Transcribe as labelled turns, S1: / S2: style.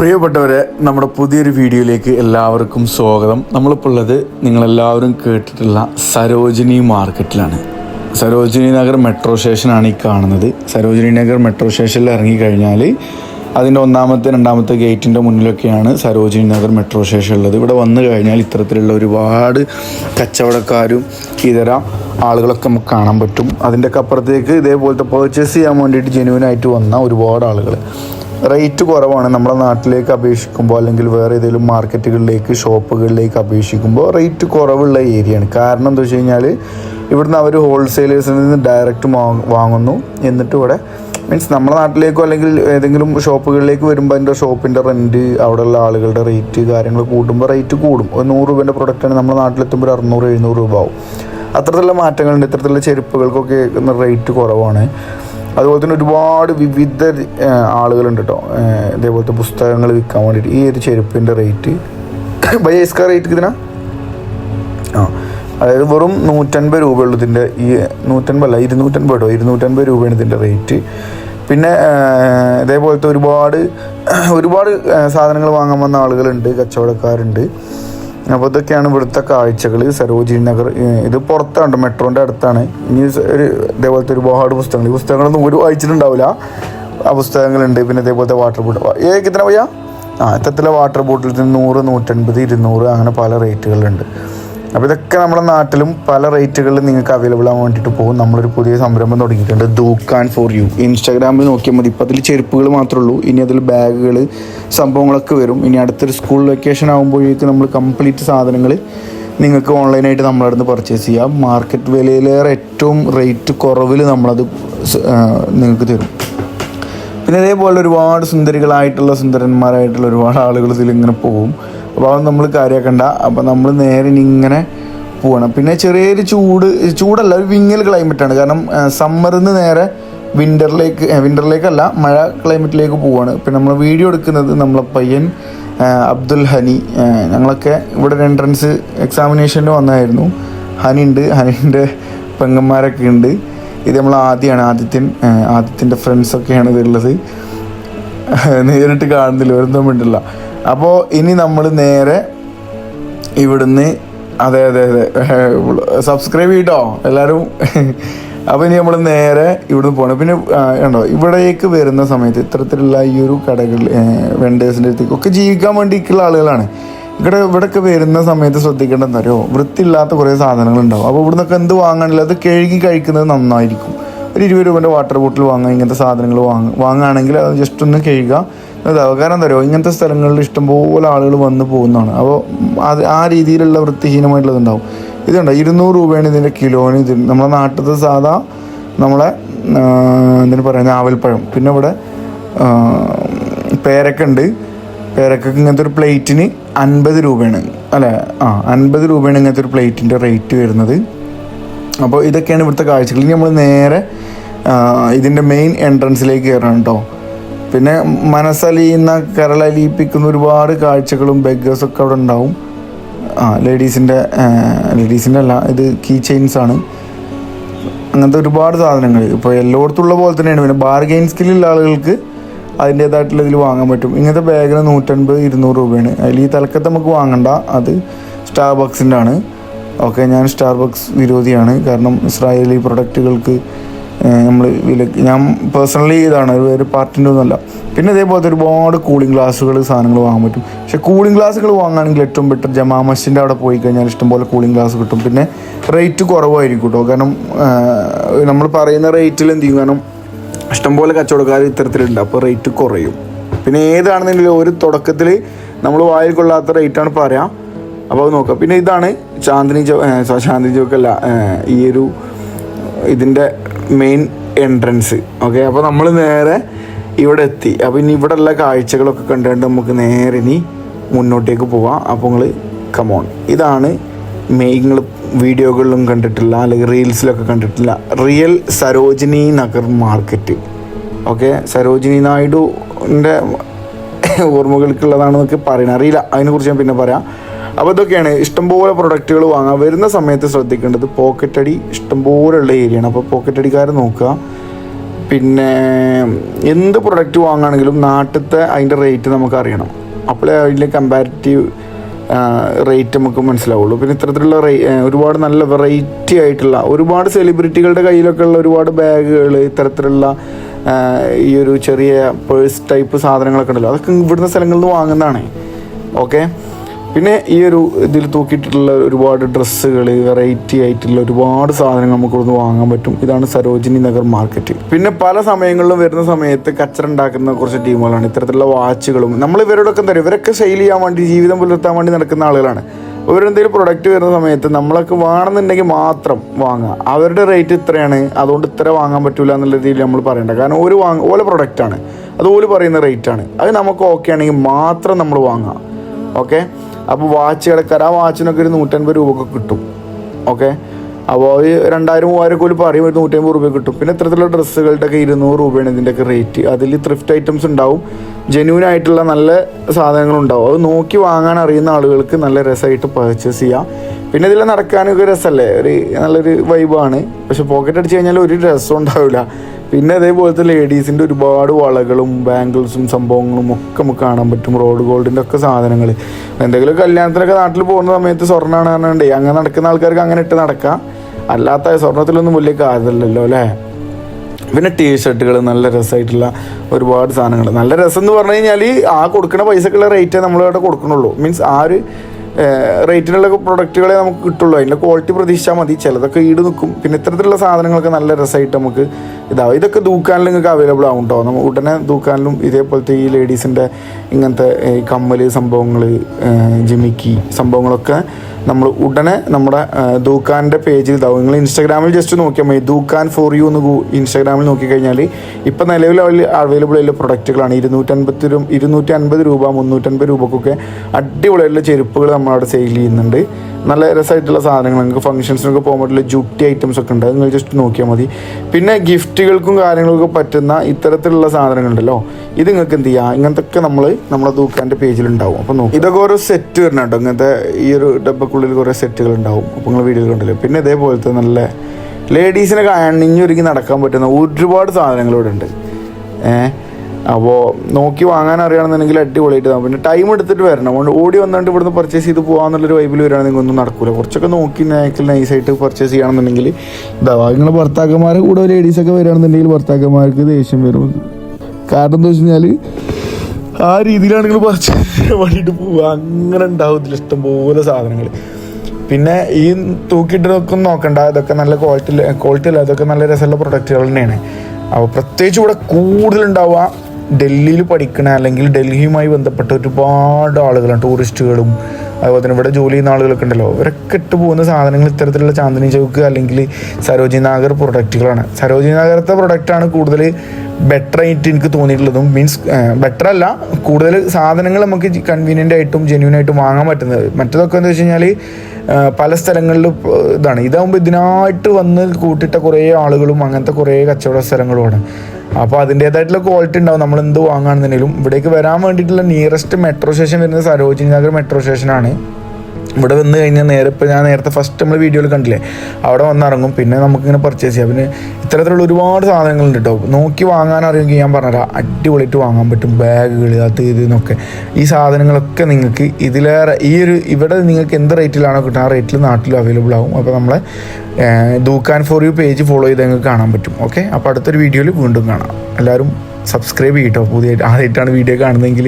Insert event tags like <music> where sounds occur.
S1: പ്രിയപ്പെട്ടവരെ നമ്മുടെ പുതിയൊരു വീഡിയോയിലേക്ക് എല്ലാവർക്കും സ്വാഗതം. നമ്മളിപ്പോൾ ഉള്ളത് നിങ്ങളെല്ലാവരും കേട്ടിട്ടുള്ള സരോജിനി മാർക്കറ്റിലാണ്. സരോജിനി നഗർ മെട്രോ സ്റ്റേഷനാണ് ഈ കാണുന്നത്. സരോജിനി നഗർ മെട്രോ സ്റ്റേഷനിൽ ഇറങ്ങിക്കഴിഞ്ഞാൽ അതിന്റെ ഒന്നാമത്തെ രണ്ടാമത്തെ ഗേറ്റിന്റെ മുന്നിലൊക്കെയാണ് സരോജിനി നഗർ മെട്രോ സ്റ്റേഷൻ ഉള്ളത്. ഇവിടെ വന്നു കഴിഞ്ഞാൽ ഇത്തരത്തിലുള്ള ഒരുപാട് കച്ചവടക്കാരും ഇതര ആളുകളൊക്കെ നമുക്ക് കാണാൻ പറ്റും. അതിന്റെയൊക്കെ അപ്പുറത്തേക്ക് ഇതേപോലത്തെ പർച്ചേസ് ചെയ്യാൻ വേണ്ടിയിട്ട് ജെനുവിനായിട്ട് വന്ന ഒരുപാട് ആളുകൾ റേറ്റ് കുറവാണ്. നമ്മുടെ നാട്ടിലേക്ക് അപേക്ഷിക്കുമ്പോൾ അല്ലെങ്കിൽ വേറെ ഏതെങ്കിലും മാർക്കറ്റുകളിലേക്ക് ഷോപ്പുകളിലേക്ക് അപേക്ഷിക്കുമ്പോൾ റേറ്റ് കുറവുള്ള ഏരിയയാണ് കാരണം എന്താ വെച്ച് കഴിഞ്ഞാൽ ഇവിടുന്ന് അവർ ഹോൾസെയിലേഴ്സിൽ നിന്ന് ഡയറക്റ്റ് വാങ്ങുന്നു. എന്നിട്ട് ഇവിടെ മീൻസ് നമ്മുടെ നാട്ടിലേക്കോ അല്ലെങ്കിൽ ഏതെങ്കിലും ഷോപ്പുകളിലേക്ക് വരുമ്പോൾ അതിന്റെ ഷോപ്പിന്റെ റെന്റ് അവിടെയുള്ള ആളുകളുടെ റേറ്റ് കാര്യങ്ങൾ കൂടുമ്പോൾ റേറ്റ് കൂടും. ഒരു നൂറ് രൂപേന്റെ പ്രൊഡക്റ്റാണ് നമ്മുടെ നാട്ടിലെത്തുമ്പോൾ ഒരു അറുന്നൂറ് എഴുന്നൂറ് രൂപ ആവും. അത്തരത്തിലുള്ള മാറ്റങ്ങളുണ്ട്. ഇത്തരത്തിലുള്ള ചെരുപ്പുകൾക്കൊക്കെ റേറ്റ് കുറവാണ്. അതുപോലെ തന്നെ ഒരുപാട് വിവിധ ആളുകളുണ്ട് കേട്ടോ ഇതേപോലത്തെ പുസ്തകങ്ങൾ വിൽക്കാൻ വേണ്ടിയിട്ട്. ഈ ഒരു ചെരുപ്പിന്റെ റേറ്റ് <coughs> ബൈ എസ്കാർ റേറ്റ് ഇതിനാ? ആ അതായത് വെറും നൂറ്റൻപത് രൂപയുള്ളൂ ഇതിന്റെ ഈ നൂറ്റൻപതല്ല ഇരുന്നൂറ്റൻപത് കേട്ടോ ഇരുന്നൂറ്റൻപത് രൂപയാണ് ഇതിന്റെ റേറ്റ്. പിന്നെ ഇതേപോലത്തെ ഒരുപാട് <coughs> ഒരുപാട് സാധനങ്ങൾ വാങ്ങാൻ വന്ന ആളുകളുണ്ട് കച്ചവടക്കാരുണ്ട്. അപ്പോൾ ഇതൊക്കെയാണ് ഇവിടുത്തെ കാഴ്ചകൾ സരോജിനി നഗർ ഇത് പുറത്താണ് മെട്രോന്റെ അടുത്താണ്. ഇനി ഒരു ഇതേപോലത്തെ ഒരുപാട് പുസ്തകങ്ങൾ. ഈ പുസ്തകങ്ങളൊന്നും ഒരു വായിച്ചിട്ടുണ്ടാവില്ല. ആ പുസ്തകങ്ങളുണ്ട്. പിന്നെ ഇതേപോലത്തെ വാട്ടർ ബോട്ടിൽ. ഏക്ക് ഇത്ര പോയാ ആ ഇത്തരത്തിലെ വാട്ടർ ബോട്ടിൽ നൂറ് നൂറ്റൻപത് ഇരുന്നൂറ് അങ്ങനെ പല റേറ്റുകളുണ്ട്. അപ്പോൾ ഇതൊക്കെ നമ്മുടെ നാട്ടിലും പല റേറ്റുകളിൽ നിങ്ങൾക്ക് അവൈലബിൾ ആവാൻ വേണ്ടിയിട്ട് പോകും. നമ്മളൊരു പുതിയ സംരംഭം തുടങ്ങിയിട്ടുണ്ട്. ദൂക്കാൻ ഫോർ യു ഇൻസ്റ്റാഗ്രാമിൽ നോക്കിയാൽ മതി. ഇപ്പോൾ അതിൽ ചെരുപ്പുകൾ മാത്രമേ ഉള്ളൂ. ഇനി അതിൽ ബാഗുകൾ സംഭവങ്ങളൊക്കെ വരും. ഇനി അടുത്തൊരു സ്കൂൾ വെക്കേഷൻ ആകുമ്പോഴേക്ക് നമ്മൾ കംപ്ലീറ്റ് സാധനങ്ങൾ നിങ്ങൾക്ക് ഓൺലൈനായിട്ട് നമ്മളവിടെ നിന്ന് പർച്ചേസ് ചെയ്യാം. മാർക്കറ്റ് വിലയിലേറെ ഏറ്റവും റേറ്റ് കുറവിൽ നമ്മളത് നിങ്ങൾക്ക് തരും. പിന്നെ ഇതേപോലെ ഒരുപാട് സുന്ദരികളായിട്ടുള്ള സുന്ദരന്മാരായിട്ടുള്ള ഒരുപാട് ആളുകൾ ഇതിലിങ്ങനെ പോകും. അപ്പോൾ അത് നമ്മൾ കാര്യമാക്കണ്ട അപ്പോൾ നമ്മൾ നേരെ ഇങ്ങനെ പോകണം പിന്നെ ചെറിയൊരു ചൂട് ചൂടല്ല ഒരു വിങ്ങൽ ക്ലൈമറ്റാണ് കാരണം സമ്മറിൽ നിന്ന് നേരെ വിന്ററിലേക്ക് വിന്ററിലേക്കല്ല മഴ ക്ലൈമറ്റിലേക്ക് പോവാണ്. പിന്നെ നമ്മൾ വീഡിയോ എടുക്കുന്നത് നമ്മളെ പയ്യൻ അബ്ദുൽ ഹനി. ഞങ്ങളൊക്കെ ഇവിടെ ഒരു എൻട്രൻസ് എക്സാമിനേഷന് വന്നായിരുന്നു. ഹനി ഉണ്ട് ഹനിന്റെ പെങ്ങന്മാരൊക്കെ ഉണ്ട്. ഇത് നമ്മൾ ആദ്യമാണ് ആദിത്യൻ ആദിത്യന്റെ ഫ്രണ്ട്സൊക്കെയാണ് ഇതുള്ളത് നേരിട്ട് കാണുന്നില്ല ഒരു മിണ്ടില്ല. അപ്പോൾ ഇനി നമ്മൾ നേരെ ഇവിടുന്ന് അതെ അതെ അതെ സബ്സ്ക്രൈബ് ചെയ്തോ എല്ലാവരും അപ്പോൾ ഇനി നമ്മൾ നേരെ ഇവിടുന്ന് പോകണം പിന്നെ ഉണ്ടോ ഇവിടേക്ക് വരുന്ന സമയത്ത് ഇത്തരത്തിലുള്ള ഈ ഒരു കടകൾ വെണ്ടേഴ്സിന്റെ അടുത്ത് ഒക്കെ ജീവിക്കാൻ വേണ്ടിയിട്ടുള്ള ആളുകളാണ്. ഇവിടെ ഇവിടെയൊക്കെ വരുന്ന സമയത്ത് ശ്രദ്ധിക്കേണ്ടത് അറിയോ? വൃത്തിയില്ലാത്ത കുറേ സാധനങ്ങൾ ഉണ്ടാവും അപ്പോൾ ഇവിടുന്നൊക്കെ എന്ത് വാങ്ങാനില്ല അത് കഴുകി കഴിക്കുന്നത് നന്നായിരിക്കും. ഒരു ഇരുപത് രൂപേന്റെ വാട്ടർ ബോട്ടിൽ വാങ്ങുക ഇങ്ങനത്തെ സാധനങ്ങൾ വാങ്ങുക. വാങ്ങുകയാണെങ്കിൽ അത് ജസ്റ്റ് ഒന്ന് കഴുകുക. ഇതാവുക കാരണം എന്താ പറയുക ഇങ്ങനത്തെ സ്ഥലങ്ങളിൽ ഇഷ്ടംപോലെ ആളുകൾ വന്നു പോകുന്നതാണ്. അപ്പോൾ അത് ആ രീതിയിലുള്ള വൃത്തിഹീനമായിട്ടുള്ളതുണ്ടാവും ഇതുണ്ട് ഇരുന്നൂറ് രൂപയാണ് ഇതിന്റെ കിലോന് ഇത്. നമ്മുടെ നാട്ടിലത്തെ സാധാ നമ്മളെ എന്തിനു പറയുക ഞാവൽപ്പഴം. പിന്നെ ഇവിടെ പേരക്ക ഉണ്ട്. ഇങ്ങനത്തെ ഒരു പ്ലേറ്റിന് അൻപത് രൂപയാണ്. അല്ലേ? ആ അൻപത് രൂപയാണ് ഇങ്ങനത്തെ ഒരു പ്ലേറ്റിന്റെ റേറ്റ് വരുന്നത്. അപ്പോൾ ഇതൊക്കെയാണ് ഇവിടുത്തെ കാഴ്ചകൾ. ഇനി നമ്മൾ നേരെ ഇതിന്റെ മെയിൻ എൻട്രൻസിലേക്ക് കയറണം കേട്ടോ പിന്നെ മനസ്സലിയുന്ന കരളലിയിപ്പിക്കുന്ന ഒരുപാട് കാഴ്ചകളും ബെഗേഴ്സൊക്കെ അവിടെ ഉണ്ടാവും. ആ ലേഡീസിന്റെ ലേഡീസിന്റെ അല്ല ഇത് കീ ചെയിൻസ് ആണ്. അങ്ങനത്തെ ഒരുപാട് സാധനങ്ങൾ. ഇപ്പോൾ എല്ലായിടത്തുള്ള പോലെ തന്നെയാണ്. പിന്നെ ബാർഗെയിൻ സ്കില്ലുള്ള ആളുകൾക്ക് അതിന്റേതായിട്ടുള്ള ഇതിൽ വാങ്ങാൻ പറ്റും. ഇങ്ങനത്തെ ബാഗിന് നൂറ്റൻപത് ഇരുന്നൂറ് രൂപയാണ്. അതിൽ ഈ തലക്കത്ത് നമുക്ക് വാങ്ങണ്ട. അത് സ്റ്റാർ ബക്സിന്റെ ആണ്. ഓക്കെ ഞാൻ സ്റ്റാർ ബക്സ് വിരോധിയാണ്. കാരണം ഇസ്രായേലി പ്രൊഡക്റ്റുകൾക്ക് നമ്മൾ വില ഞാൻ പേഴ്സണലി ഇതാണ് ഒരു ഒരു പാർട്ടിന്റെ ഒന്നുമല്ല. പിന്നെ ഇതേപോലത്തെ ഒരുപാട് കൂളിംഗ് ഗ്ലാസ്സുകൾ സാധനങ്ങൾ വാങ്ങാൻ പറ്റും. പക്ഷെ കൂളിംഗ് ഗ്ലാസ്സുകൾ വാങ്ങുകയാണെങ്കിൽ ഏറ്റവും ബെറ്റർ ജമാ മസ്ജിന്റെ അവിടെ പോയി കഴിഞ്ഞാൽ ഇഷ്ടംപോലെ കൂളിംഗ് ഗ്ലാസ് കിട്ടും. പിന്നെ റേറ്റ് കുറവായിരിക്കും കേട്ടോ കാരണം നമ്മൾ പറയുന്ന റേറ്റിൽ എന്ത് ചെയ്യും? കാരണം ഇഷ്ടംപോലെ കച്ചവടക്കാർ ഇത്തരത്തിലുണ്ട്. അപ്പോൾ റേറ്റ് കുറയും. പിന്നെ ഏതാണെന്നുണ്ടെങ്കിലും ഒരു തുടക്കത്തിൽ നമ്മൾ വായിൽ കൊള്ളാത്ത റേറ്റാണ് പറയാം. അപ്പോൾ അത് നോക്കാം. പിന്നെ ഇതാണ് ചാന്ദിനി ചൗ ചാന്ദിനി ചൗക്കല്ല ഈ ഒരു ഇതിന്റെ മെയിൻ എൻട്രൻസ് ഓക്കെ അപ്പോൾ നമ്മൾ നേരെ ഇവിടെ എത്തി. അപ്പോൾ ഇനി ഇവിടെ ഉള്ള കാഴ്ചകളൊക്കെ കണ്ടുകൊണ്ട് നമുക്ക് നേരെ ഇനി മുന്നോട്ടേക്ക് പോവാം. അപ്പോൾ നിങ്ങൾ കമോൺ ഇതാണ് നിങ്ങൾ വീഡിയോകളിലും കണ്ടിട്ടില്ല അല്ലെങ്കിൽ റീൽസിലൊക്കെ കണ്ടിട്ടില്ല. Real Sarojini Nagar market okay Sarojini നായിഡുവിന്റെ ഓർമ്മകൾക്കുള്ളതാണെന്നൊക്കെ പറയണം. അറിയില്ല. അതിനെക്കുറിച്ച് ഞാൻ പിന്നെ പറയാം. അപ്പോൾ ഇതൊക്കെയാണ് ഇഷ്ടംപോലെ പ്രൊഡക്റ്റുകൾ വാങ്ങാൻ വരുന്ന സമയത്ത് ശ്രദ്ധിക്കേണ്ടത് പോക്കറ്റ് അടി ഇഷ്ടംപോലെ ഉള്ള ഏരിയയാണ് അപ്പോൾ പോക്കറ്റ് അടിക്കാരെ നോക്കുക. പിന്നെ എന്ത് പ്രൊഡക്റ്റ് വാങ്ങുകയാണെങ്കിലും നാട്ടിലത്തെ അതിന്റെ റേറ്റ് നമുക്ക് അറിയണം. അപ്പോഴേ അതിന്റെ കമ്പാരിറ്റീവ് റേറ്റ് നമുക്ക് മനസ്സിലാവുള്ളൂ. പിന്നെ ഇത്തരത്തിലുള്ള ഒരുപാട് നല്ല വെറൈറ്റി ആയിട്ടുള്ള ഒരുപാട് സെലിബ്രിറ്റികളുടെ കയ്യിലൊക്കെ ഉള്ള ഒരുപാട് ബാഗുകൾ ഇത്തരത്തിലുള്ള ഈ ഒരു ചെറിയ പേഴ്സ് ടൈപ്പ് സാധനങ്ങളൊക്കെ ഉണ്ടല്ലോ. അതൊക്കെ ഇവിടുന്ന സ്ഥലങ്ങളിൽ നിന്ന് വാങ്ങുന്നതാണ്. ഓക്കെ പിന്നെ ഈ ഒരു ഇതിൽ തൂക്കിയിട്ടുള്ള ഒരുപാട് ഡ്രസ്സുകൾ വെറൈറ്റി ആയിട്ടുള്ള ഒരുപാട് സാധനങ്ങൾ നമുക്ക് ഇവിടുന്ന് വാങ്ങാൻ പറ്റും. ഇതാണ് സരോജിനി നഗർ മാർക്കറ്റ് പിന്നെ പല സമയങ്ങളിലും വരുന്ന സമയത്ത് കച്ചറ ഉണ്ടാക്കുന്ന കുറച്ച് ടീമുകളാണ്. ഇത്തരത്തിലുള്ള വാച്ചുകളും നമ്മൾ ഇവരോടൊക്കെ എന്താ ഇവരൊക്കെ സെയിൽ ചെയ്യാൻ വേണ്ടി ജീവിതം പുലർത്താൻ വേണ്ടി നടക്കുന്ന ആളുകളാണ്. ഇവരെന്തെങ്കിലും പ്രൊഡക്റ്റ് വരുന്ന സമയത്ത് നമ്മളൊക്കെ വേണമെന്നുണ്ടെങ്കിൽ മാത്രം വാങ്ങുക. അവരുടെ റേറ്റ് ഇത്രയാണ്. അതുകൊണ്ട് ഇത്ര വാങ്ങാൻ പറ്റില്ല എന്നുള്ള രീതിയിൽ നമ്മൾ പറയണ്ട. കാരണം ഒരു വാങ്ങ ഓല പ്രൊഡക്റ്റാണ് അത് ഓൽ പറയുന്ന റേറ്റാണ് അത് നമുക്ക് ഓക്കെ ആണെങ്കിൽ മാത്രം നമ്മൾ വാങ്ങുക. ഓക്കെ അപ്പോൾ വാച്ച് കിടക്കാറ്. ആ വാച്ചിനൊക്കെ ഒരു നൂറ്റൻപത് രൂപയൊക്കെ കിട്ടും. ഓക്കെ? അപ്പോൾ അത് രണ്ടായിരം മൂവായിരം ഒരു പറയും ഒരു നൂറ്റമ്പത് രൂപ കിട്ടും. പിന്നെ ഇത്തരത്തിലുള്ള ഡ്രസ്സുകളുടെ ഒക്കെ ഇരുന്നൂറ് രൂപയാണ് ഇതിന്റെയൊക്കെ റേറ്റ്. അതിൽ ത്രിഫ്റ്റ് ഐറ്റംസ് ഉണ്ടാവും. ജെന്യൂൻ ആയിട്ടുള്ള നല്ല സാധനങ്ങളുണ്ടാവും. അത് നോക്കി വാങ്ങാൻ അറിയുന്ന ആളുകൾക്ക് നല്ല രസമായിട്ട് പർച്ചേസ് ചെയ്യാം. പിന്നെ ഇതിൽ നടക്കാനൊക്കെ രസമല്ലേ? ഒരു നല്ലൊരു വൈബാണ് പക്ഷെ പോക്കറ്റ് അടിച്ച് കഴിഞ്ഞാൽ ഒരു രസം ഉണ്ടാവില്ല. പിന്നെ അതേപോലത്തെ ലേഡീസിന്റെ ഒരുപാട് വളകളും ബാംഗിൾസും സംഭവങ്ങളും ഒക്കെ നമുക്ക് കാണാൻ പറ്റും. റോഡ് ഗോൾഡിന്റെ ഒക്കെ സാധനങ്ങൾ എന്തെങ്കിലും കല്യാണത്തിനൊക്കെ നാട്ടിൽ പോകുന്ന സമയത്ത് സ്വർണമാണ് പറഞ്ഞുണ്ട് അങ്ങനെ നടക്കുന്ന ആൾക്കാർക്ക് അങ്ങനെ ഇട്ട് നടക്കാം. അല്ലാത്ത സ്വർണത്തിലൊന്നും വലിയ കാര്യമില്ലല്ലോ അല്ലേ? പിന്നെ ടീ ഷർട്ടുകൾ നല്ല രസമായിട്ടുള്ള ഒരുപാട് സാധനങ്ങൾ നല്ല രസം എന്ന് പറഞ്ഞു കഴിഞ്ഞാൽ ആ കൊടുക്കുന്ന പൈസക്കുള്ള റേറ്റേ നമ്മളിവിടെ കൊടുക്കണുള്ളൂ. മീൻസ് ആ ഒരു റേറ്റിനുള്ള പ്രൊഡക്റ്റുകളെ നമുക്ക് കിട്ടുള്ളൂ. അതിന്റെ ക്വാളിറ്റി പ്രതീക്ഷിച്ചാൽ മതി. ചിലതൊക്കെ ഈട് നിൽക്കും. പിന്നെ ഇത്തരത്തിലുള്ള സാധനങ്ങളൊക്കെ നല്ല രസമായിട്ട് നമുക്ക് ഇതാവും. ഇതൊക്കെ ദൂക്കാനിൽ നിങ്ങൾക്ക് അവൈലബിൾ ആവും കേട്ടോ നമുക്ക് ഉടനെ ദൂക്കാനിലും ഇതേപോലത്തെ ഈ ലേഡീസിന്റെ ഇങ്ങനത്തെ കമ്മൽ സംഭവങ്ങൾ ജിമിക്കി സംഭവങ്ങളൊക്കെ നമ്മൾ ഉടനെ നമ്മുടെ ദൂക്കാന്റെ പേജിൽ ഇതാവും. നിങ്ങൾ ഇൻസ്റ്റാഗ്രാമിൽ ജസ്റ്റ് നോക്കിയാൽ മതി. ദൂക്കാൻ ഫോർ യു എന്ന് ഇൻസ്റ്റാഗ്രാമിൽ നോക്കിക്കഴിഞ്ഞാൽ ഇപ്പം നിലവിൽ അവൈലബിൾ ഉള്ള പ്രൊഡക്റ്റുകളാണ് ഇരുന്നൂറ്റൻപത്തി രൂപ ഇരുന്നൂറ്റി അൻപത് രൂപ മുന്നൂറ്റൻപത് രൂപക്കൊക്കെ അടിപൊളിയായിട്ടുള്ള ചെരുപ്പുകൾ നമ്മളവിടെ സെയിൽ ചെയ്യുന്നുണ്ട്. നല്ല രസമായിട്ടുള്ള സാധനങ്ങൾ നിങ്ങൾക്ക് ഫംഗ്ഷൻസിനൊക്കെ പോകാൻ പറ്റുള്ള ജുട്ടി ഐറ്റംസ് ഒക്കെ ഉണ്ട്. നിങ്ങൾ ജസ്റ്റ് നോക്കിയാൽ മതി. പിന്നെ ഗിഫ്റ്റുകൾക്കും കാര്യങ്ങൾക്കും പറ്റുന്ന ഇത്തരത്തിലുള്ള സാധനങ്ങളുണ്ടല്ലോ. ഇത് നിങ്ങൾക്ക് എന്ത് ചെയ്യാം? ഇങ്ങനത്തെ നമ്മൾ നമ്മുടെ ദൂക്കാന്റെ പേജിലുണ്ടാവും അപ്പോൾ നോക്കും. ഇതൊക്കെ ഓരോ സെറ്റ് വരണം കേട്ടോ. ഇങ്ങനത്തെ ഈ ഒരു ഡബ്ബക്കുള്ളിൽ കുറേ സെറ്റുകൾ ഉണ്ടാവും. അപ്പോൾ നിങ്ങൾ വീഡിയോ കണ്ടല്ലോ? പിന്നെ ഇതേപോലത്തെ നല്ല ലേഡീസിനൊക്കെ അണിഞ്ഞൊരുങ്ങി നടക്കാൻ പറ്റുന്ന ഒരുപാട് സാധനങ്ങൾ ഇവിടെ ഉണ്ട്. ഏഹ് അപ്പോൾ നോക്കി വാങ്ങാൻ അറിയണമെന്നുണ്ടെങ്കിൽ അടിപൊളിയായിട്ട് താവും പിന്നെ ടൈം എടുത്തിട്ട് വരണം. അതുകൊണ്ട് ഓടി വന്നിട്ട് ഇവിടുന്ന് പർച്ചേസ് ചെയ്ത് പോകാമെന്നുള്ളൊരു വൈബിൽ വരികയാണെങ്കിൽ ഒന്നും നടക്കില്ല കുറച്ചൊക്കെ നോക്കി നൈക്കിൽ നൈസായിട്ട് പർച്ചേസ് ചെയ്യണമെന്നുണ്ടെങ്കിൽ ഇതാവാ നിങ്ങൾ ഭർത്താക്കന്മാർ കൂടെ ലേഡീസൊക്കെ വരികയാണെന്നുണ്ടെങ്കിൽ ഭർത്താക്കന്മാർക്ക് ദേഷ്യം വരും. കാരണം എന്താ വെച്ച് കഴിഞ്ഞാൽ ആ രീതിയിലാണ് നിങ്ങൾ പർച്ചേസ് ചെയ്യാൻ വേണ്ടിയിട്ട് പോവുക. അങ്ങനെ ഉണ്ടാവത്തില്ല ഇഷ്ടംപോലെ സാധനങ്ങൾ പിന്നെ ഈ തൂക്കിയിട്ടതൊക്കെ ഒന്നും നോക്കണ്ട. ഇതൊക്കെ നല്ല ക്വാളിറ്റി ക്വാളിറ്റി അല്ല. ഇതൊക്കെ നല്ല രസമുള്ള പ്രൊഡക്റ്റുകൾ തന്നെയാണ്. അപ്പോൾ പ്രത്യേകിച്ച് ഇവിടെ കൂടുതലുണ്ടാവുക ഡൽഹിയിൽ പഠിക്കണ അല്ലെങ്കിൽ ഡൽഹിയുമായി ബന്ധപ്പെട്ട ഒരുപാട് ആളുകളാണ് ടൂറിസ്റ്റുകളും അതുപോലെ തന്നെ ഇവിടെ ജോലി ചെയ്യുന്ന ആളുകളൊക്കെ ഉണ്ടല്ലോ. അവരൊക്കെ ഇട്ട് പോകുന്ന സാധനങ്ങൾ ഇത്തരത്തിലുള്ള ചാന്ദിനി ചൗക്ക് അല്ലെങ്കിൽ സരോജി നാഗർ പ്രൊഡക്റ്റുകളാണ് സരോജിനി നഗരത്തെ പ്രൊഡക്റ്റാണ് കൂടുതൽ ബെറ്റർ ആയിട്ട് എനിക്ക് തോന്നിയിട്ടുള്ളതും. മീൻസ് ബെറ്റർ അല്ല കൂടുതൽ സാധനങ്ങൾ നമുക്ക് കൺവീനിയന്റ് ആയിട്ടും ജെന്യൂൻ ആയിട്ടും വാങ്ങാൻ പറ്റുന്നത്. മറ്റതൊക്കെ എന്ന് വെച്ച് കഴിഞ്ഞാൽ പല സ്ഥലങ്ങളിൽ ഇതാണ്. ഇതാകുമ്പോൾ ഇതിനായിട്ട് വന്ന് കൂട്ടിയിട്ട കുറേ ആളുകളും അങ്ങനത്തെ കുറേ കച്ചവട സ്ഥലങ്ങളുമാണ്. അപ്പോൾ അതിന്റേതായിട്ടുള്ള ക്വാളിറ്റി ഉണ്ടാവും. നമ്മൾ എന്ത് വാങ്ങുകയാണെന്നുണ്ടെങ്കിലും ഇവിടേക്ക് വരാൻ വേണ്ടിയിട്ടുള്ള നിയറസ്റ്റ് മെട്രോ സ്റ്റേഷൻ വരുന്നത് സരോജിനി നഗർ മെട്രോ സ്റ്റേഷനാണ് ഇവിടെ വന്ന് കഴിഞ്ഞാൽ നേരെ ഇപ്പോൾ ഞാൻ നേരത്തെ ഫസ്റ്റ് നമ്മൾ വീഡിയോയിൽ കണ്ടില്ലേ? അവിടെ വന്നിറങ്ങും. പിന്നെ നമുക്കിങ്ങനെ പർച്ചേസ് ചെയ്യാം. പിന്നെ ഇത്തരത്തിലുള്ള ഒരുപാട് സാധനങ്ങളുണ്ട് കേട്ടോ നോക്കി വാങ്ങാൻ അറിയുമെങ്കിൽ ഞാൻ പറഞ്ഞുതരാം. അടിപൊളിയായിട്ട് വാങ്ങാൻ പറ്റും ബാഗുകൾ അത് ഇത് എന്നൊക്കെ ഈ സാധനങ്ങളൊക്കെ നിങ്ങൾക്ക് ഇതിലേറെ ഈ ഒരു ഇവിടെ നിങ്ങൾക്ക് എന്ത് റേറ്റിലാണോ കിട്ടുക ആ റേറ്റിൽ നാട്ടിലും അവൈലബിൾ ആവും. അപ്പോൾ നമ്മളെ ദൂക്കാൻ ഫോർ യു പേജ് ഫോളോ ചെയ്ത് നിങ്ങൾക്ക് കാണാൻ പറ്റും. ഓക്കെ അപ്പോൾ അടുത്തൊരു വീഡിയോയിൽ വീണ്ടും കാണാം. എല്ലാവരും സബ്സ്ക്രൈബ് ചെയ്യട്ടോ പുതിയ ആദ്യമായിട്ടാണ് വീഡിയോ കാണുന്നതെങ്കിൽ.